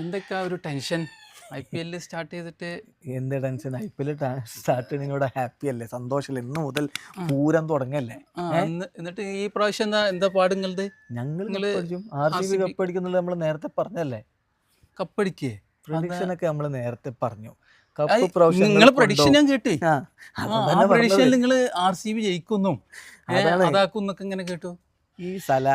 എന്തൊക്കെ ഒരു tension? I P എല്ലിൽ സ്റ്റാർട്ട് ചെയ്തിട്ട് എന്ത് tension? I P L start ചെയ്യുന്നതിനോട് happy അല്ലേ? സന്തോഷമല്ലേ ഇന്ന് മുതൽ പൂരം തുടങ്ങല്ലേ? എന്നിട്ട് ഈ പ്രാവശ്യം എന്താ എന്താ പാടുങ്ങളത് ഞങ്ങൾ ആർ സി ബി കപ്പടിക്കുന്നുള്ളത് നമ്മൾ നേരത്തെ പറഞ്ഞല്ലേ? കപ്പടിക്കേ? പ്രൊഡിക്ഷൻ ഒക്കെ നമ്മൾ നേരത്തെ പറഞ്ഞു. നിങ്ങൾ പ്രഡിക്ഷൻ ഞാൻ കേട്ടു. പ്രഡിക്ഷൻ നിങ്ങൾ ആർ സി ബി ജയിക്കുന്നു. ഇങ്ങനെ കേട്ടു. ഈ സല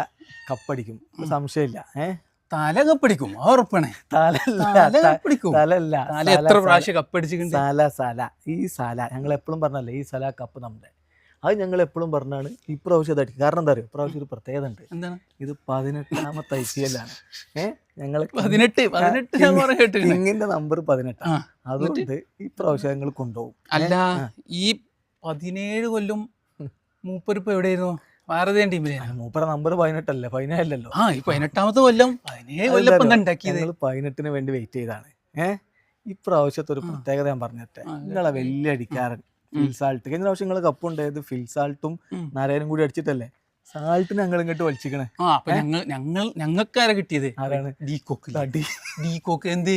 കപ്പടിക്കും സംശയമില്ല. ഏ? തല പിടിക്കും ഉറപ്പണേ. തലല്ല തല ത- തലല്ല തല എത്ര. പ്രാവശ്യം കപ്പടിച്ചിട്ടുണ്ട് സല സല. ഈ സല ഞങ്ങൾ എപ്പോഴും പറഞ്ഞല്ലേ ഈ സല കപ്പ് നമ്മുടെ. അത് ഞങ്ങൾ എപ്പോഴും പറഞ്ഞാണ് ഇപ്രാവശ്യം അത് അടിക്കും. കാരണം എന്താ പറയുക ഇപ്രാവശ്യം ഒരു പ്രത്യേകത ഉണ്ട്. എന്താണ്? ഇത് പതിനെട്ടാമത്തെ ഐ പി എല്ലാണ് ഏഹ് ഞങ്ങൾ പതിനെട്ട് പതിനെട്ട് കിങ്ങിന്റെ നമ്പർ പതിനെട്ടാണ് അതുകൊണ്ട് അതുകൊണ്ട് ഇപ്രാവശ്യം ഞങ്ങൾ കൊണ്ടുപോകും. അല്ല ഈ പതിനേഴ് കൊല്ലം മൂപ്പരിപ്പ് എവിടെയായിരുന്നു? മൂപ്പറ നമ്പർ പതിനെട്ടല്ലേ? പതിനേഴല്ലോ ആ ഈ പതിനെട്ടാമത്തെ കൊല്ലം പതിനേഴ് കൊല്ലം ഇപ്പൊ എന്താ ഉണ്ടാക്കിയത്. ഞങ്ങൾ പതിനെട്ടിന് വേണ്ടി വെയിറ്റ് ചെയ്താണ് ഏഹ് ഇപ്രാവശ്യത്തെ ഒരു പ്രത്യേകത ഞാൻ പറഞ്ഞിട്ടെ. നിങ്ങളെ വലിയ അടിക്കാരൻ. ഫിൽസാൾട്ട് കഴിഞ്ഞ പ്രാവശ്യം നിങ്ങൾ കപ്പ് ഉണ്ടായത് ഫിൽസാൾട്ടും നാരായണും കൂടി അടിച്ചിട്ടല്ലേ? സാൾട്ട് ഞങ്ങൾ ഇങ്ങോട്ട് വലിച്ചിക്കണേ. ഞങ്ങൾ ഞങ്ങൾ ഞങ്ങൾക്കാരാ കിട്ടിയത്? ആരാണ്? ഡീ കോക്ക് അടി ഡീ. കോക്ക് എന്ത്?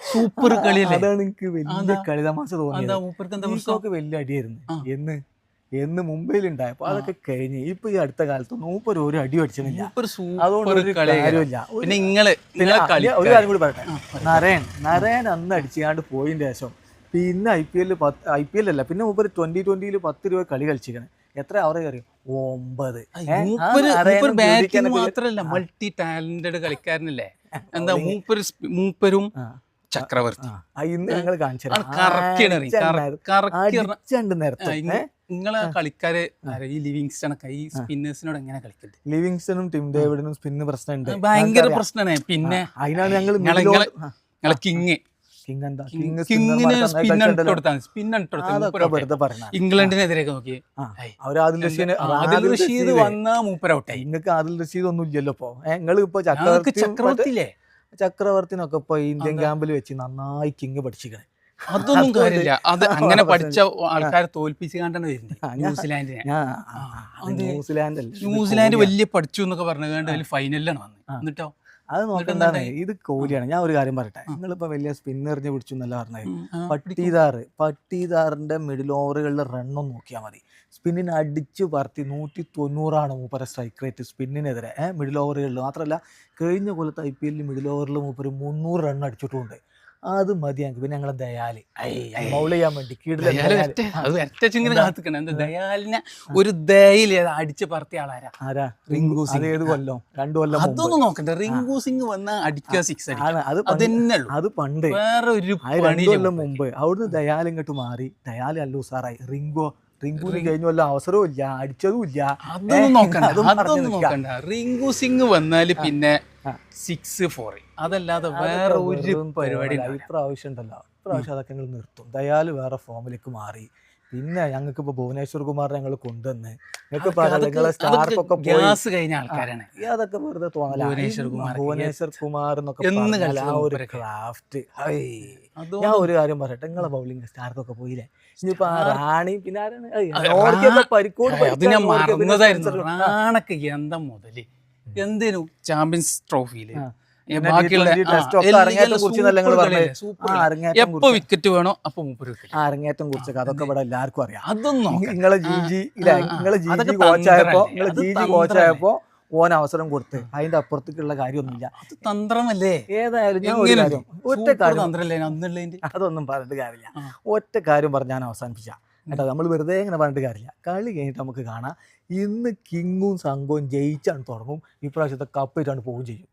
സൂപ്പർ കളിയല്ലേ? അതാണ് എനിക്ക് വലിയ. കളിതമാശ തോന്നിയത്. വലിയ അടിയായിരുന്നു. എന്ന്? എന്ന് മുംബൈയിൽ ഉണ്ടായപ്പോ അതൊക്കെ കഴിഞ്ഞ് ഇപ്പൊ ഈ അടുത്ത കാലത്ത് മൂപ്പർ ഒരു അടി അടിച്ചിട്ടില്ല അതുകൊണ്ട് ഒരു കാര്യമില്ല. ഒരു- കാര്യം കൂടി പറയട്ടെ. നരയൻ നരയൻ അന്ന് അടിച്ചാണ്ട് പോയതിന്റെ ശേഷം പിന്നെ ഐ പി എല്ലിൽ പത്ത് ഐ പി എൽ അല്ല പിന്നെ മൂപ്പർ ട്വന്റി ട്വന്റിയിൽ പത്ത് രൂപ കളി കളിച്ചിരിക്കണം. എത്ര അവരെ അറിയും? ഒമ്പത്. മാത്രല്ല മൾട്ടി ടാലന്റഡ് കളിക്കാരനല്ലേ? എന്താ മൂപ്പര് മൂപ്പരും ചക്രവർത്തി. ഇന്ന് ഞങ്ങൾ കാണിച്ചു നേരത്തെ. നിങ്ങളെ കളിക്കാരെ? ഈ ലിവിങ്സ്റ്റണൊക്കെ ഈ സ്പിന്നേഴ്സിനോട് എങ്ങനെ കളിക്കുന്നത് ലിവിങ്സ്റ്റണും ടിം ഡേവിഡിനും സ്പിന്ന് പ്രശ്നമുണ്ട് ഭയങ്കര പ്രശ്നമാണ് പിന്നെ അതിനാണ് ഞങ്ങൾ ഞങ്ങളെ കിങ്. ഇംഗ്ലണ്ടിനെതിരെയൊക്കെ നോക്കി ആദിൽ റഷീദ് ആദിൽ റഷീദ് വന്ന മൂപ്പര ഔട്ടായി. നിങ്ങൾക്ക് ആദിൽ റഷീദ് ഒന്നും ഇല്ലല്ലോ ഇപ്പൊ. നിങ്ങൾ ഇപ്പൊ ചക്രവർത്തി ചക്രവർത്തിയില്ലേ? ചക്രവർത്തിനൊക്കെ ഇപ്പൊ ഇന്ത്യൻ ക്യാമ്പിൽ വെച്ച് നന്നായി കിങ് പഠിച്ചിക്കണേ. അതൊന്നും കാര്യമില്ല അത് അങ്ങനെ പഠിച്ച ആൾക്കാരെ തോൽപ്പിച്ച് കണ്ടാണ് വരുന്നത്. ന്യൂസിലാൻഡിനെ. ന്യൂസിലാൻഡ് ന്യൂസിലാൻഡ് വലിയ പഠിച്ചു എന്നൊക്കെ പറഞ്ഞു കണ്ട് അതിൽ ഫൈനലിലാണ് വന്നത്. എന്നിട്ടോ? അത് നോക്കണ്ടാണ് ഇത് കോഹ്ലിയാണ് ഞാൻ ഒരു കാര്യം പറയട്ടെ. നിങ്ങളിപ്പോ വലിയ സ്പിൻ എറിഞ്ഞ് പിടിച്ചു എന്നല്ല പറഞ്ഞത്. ഉം, പട്ടിദാറിന്റെ പട്ടീദാറിന്റെ മിഡിൽ ഓവറുകളിലെ റണ്ണും നോക്കിയാൽ മതി. സ്പിന്നിന് അടിച്ച് പറത്തി നൂറ്റി തൊണ്ണൂറാണ് മൂപ്പര സ്ട്രൈക്ക് റേറ്റ് സ്പിന്നിനെതിരെ മിഡിൽ ഓവറുകളിൽ മാത്രമല്ല കഴിഞ്ഞ കൊല്ലത്ത് ഐ പി എല്ലിൽ മിഡിൽ ഓവറിൽ മൂപ്പര് മുന്നൂറ് റൺ അടിച്ചിട്ടുണ്ട്. അത് മതി ഞങ്ങൾക്ക് പിന്നെ ഞങ്ങളെ ദയാൽ. മൗൾ ചെയ്യാൻ വേണ്ടി എന്താ ദയാലിനെ ഒരു ദയയിൽ അടിച്ച് പറത്തിയ ആളാരാ? ആരാ? റിങ്കു റിങ്കു സിംഗ്. അത് ഏത് കൊല്ലം? രണ്ടു കൊല്ലം അതൊന്നും നോക്കണ്ട. റിങ്കു സിംഗ് വന്ന അടിക്കുക സിക്സ് അത് പണ്ട് അത് പണ്ട്. വേറെ ഒരു കൊല്ലം മുമ്പ്. അവിടുന്ന് ദയാൽ ഇങ്ങോട്ട് മാറി. ദയാൽ അല്ല ഉസാറായി. റിങ്കോ കഴിഞ്ഞ വല്ല അവസരവും ഇല്ല അടിച്ചതും ഇല്ല. അതൊന്നും നോക്കണ്ട അതൊന്നും നോക്കണ്ട. റിങ്കു സിംഗ് വന്നാൽ പിന്നെ. സിക്സ് ഫോർ അതല്ലാതെ വേറെ ഒരു പരിപാടി. ഇപ്രാവശ്യം ഉണ്ടല്ലോ ഇപ്രാവശ്യം അതൊക്കെ നിർത്തും. ദയാൽ വേറെ ഫോമിലേക്ക് മാറി. പിന്നെ ഞങ്ങൾക്ക് ഇപ്പൊ ഭുവനേശ്വർ കുമാർ ഞങ്ങൾ കൊണ്ടുവന്ന് ഞങ്ങൾക്ക് നിങ്ങളെ സ്റ്റാർക്ക് പോയി. ഗ്യാസ് കഴിഞ്ഞ ആൾക്കാരാണ്. അതൊക്കെ വെറുതെ തോന്നല. ഭുവനേശ്വർ കുമാർ ഭുവനേശ്വർ കുമാർ എന്നൊക്കെ ആ ഒരു ക്രാഫ്റ്റ് ഞാൻ ഒരു കാര്യം പറയട്ടെ നിങ്ങളെ ബൗളിംഗ് സ്റ്റാർക്കൊക്കെ പോയില്ലേ? ഇനിയിപ്പോ ആ റാണി പിന്നെ ആരാണ് പരിക്കോട് മറന്നതായിരുന്നു. റാണൊക്കെ എന്താ മുതൽ എന്തിനു? ചാമ്പ്യൻസ് ട്രോഫിയിൽ. ആ. ഏ, പിന്നെ ബാക്കിയുള്ള T20 ആ, ടെസ്റ്റ് ഒക്കെ എല്ലാം അരങ്ങേറ്റം കുറിച്ചെന്നല്ല നിങ്ങൾ സൂപ്പർ പറഞ്ഞത്. കളിയല്ലേ, സൂപ്പർ ആ കളി. അരങ്ങേറ്റം എപ്പോ വിക്കറ്റ് വേണോ അപ്പൊ അരങ്ങേറ്റം കുറിച്ചൊക്കെ അതൊക്കെ ഇവിടെ എല്ലാവർക്കും അറിയാം. അതൊന്നും. നിങ്ങളെ കോച്ചായപ്പോ തന്ത്രമല്ലേ? നിങ്ങളെ അത് ജി ജി തന്ത്രമല്ലേ? കോച്ചായപ്പോ ഓൻ അവസരം കൊടുത്ത്. അതിന്റെ അപ്പുറത്തേക്കുള്ള കാര്യമൊന്നുമില്ല. തന്ത്രമല്ലേ. ഏതായാലും ഞാൻ ഒരു എങ്ങനെ? കാര്യം ഒറ്റ കാര്യം അതൊന്നും പറഞ്ഞിട്ട് കാര്യമില്ല. ഒറ്റ കാര്യം പറഞ്ഞ് ഞാൻ അവസാനിപ്പിച്ച. കേട്ടോ നമ്മൾ വെറുതെ ഇങ്ങനെ പറഞ്ഞിട്ട് കാര്യമില്ല. കളി കഴിഞ്ഞിട്ട് നമുക്ക് കാണാം. ഇന്ന് കിങ്ങും സംഘവും ജയിച്ചാണ് തുടങ്ങും. ഇപ്രാവശ്യത്തെ കപ്പ് ഇട്ടാണ് പോവുകയും ചെയ്യും.